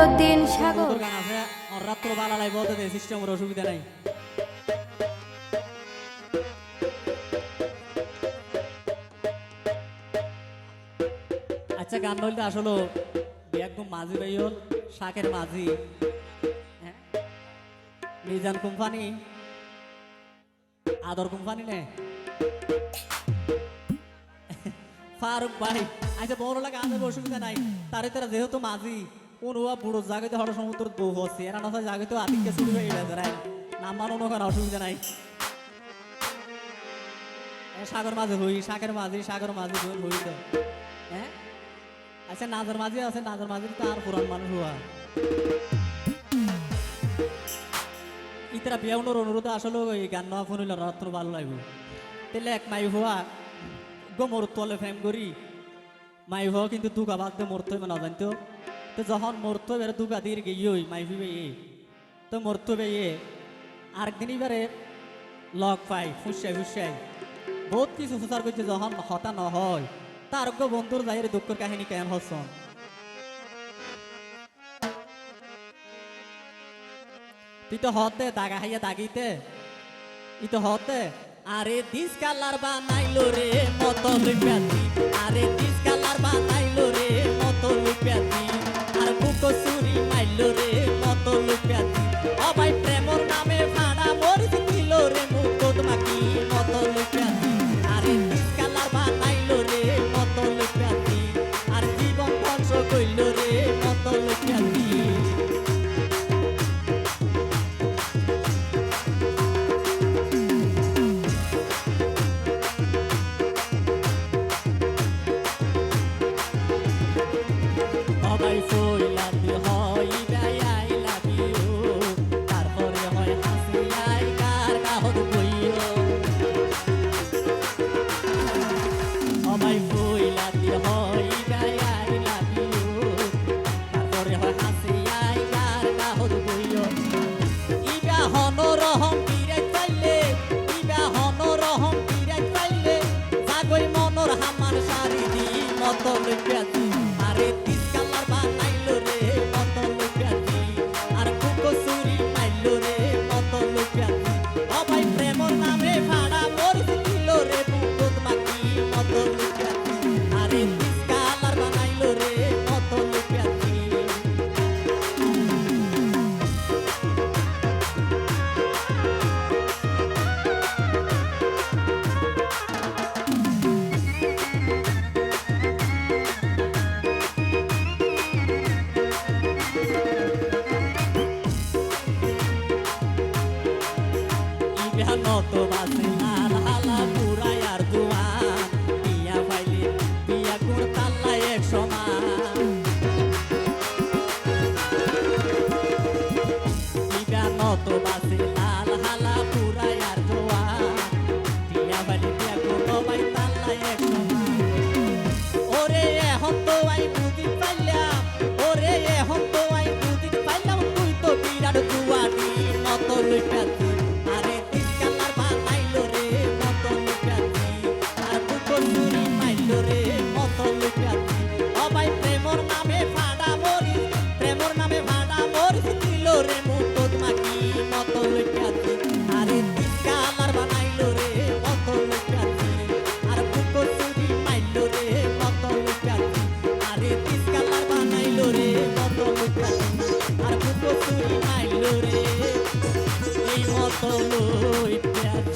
মইনুদ্দিন সাগর। রাত্র বালা লাই বলতে দে সিস্টেমের অসুবিধা নাই। আচ্ছা গান বলতে আসলে একদম মাঝি ভাই হল, শাকের মাঝি। হ্যাঁ? মিজান কোম্পানি? আদর কোম্পানি নে? ফারুক ভাই আচ্ছা বড় লাগে আমাদের অসুবিধা নাই তারে তারা যেহেতু মাঝি। কোন বুড়ো জায়গাতে হঠাৎ সমুদ্র বউ হচ্ছে এরা শুরু হয়ে গেছে কোনো অসুবিধা নাই। সাগর মাঝে হই মাঝি সাগর মাঝি হই হ্যাঁ আচ্ছা মাঝি আছে মাঝি তো আর পুরান মানুষ হওয়া ইতারা বিয়াউনোর অনুরোধে আসলে ওই গান নেওয়া ফোন হইল রাত্র ভালো লাগবে তাহলে এক মাই হওয়া গো মোর তলে ফ্যাম করি মাই হওয়া কিন্তু দিয়ে মরতে হবে না জানতো তো যখন মরতে হবে দুগা দিয়ে গিয়ে মাই হইবে এ তো মরতে এ আরেকদিন এবারে লগ পাই ফুসাই ফুসাই বহুত কিছু প্রচার করছে যখন হতা ন হয় তার গো বন্ধুর যাই দুঃখের কাহিনী কেন হচ্ছন তুই তো হতে দাগা হাইয়া দাগিতে ই তো হতে, আরে দিস কালার বানাইলো রে মত লুপ্যাতি আরে দিস কালার বানাইলো দিস দি মত লইয়াছি আরে তিস নত বাসে আর বুকো চুরি মাইলো রে এই মত লুকাতি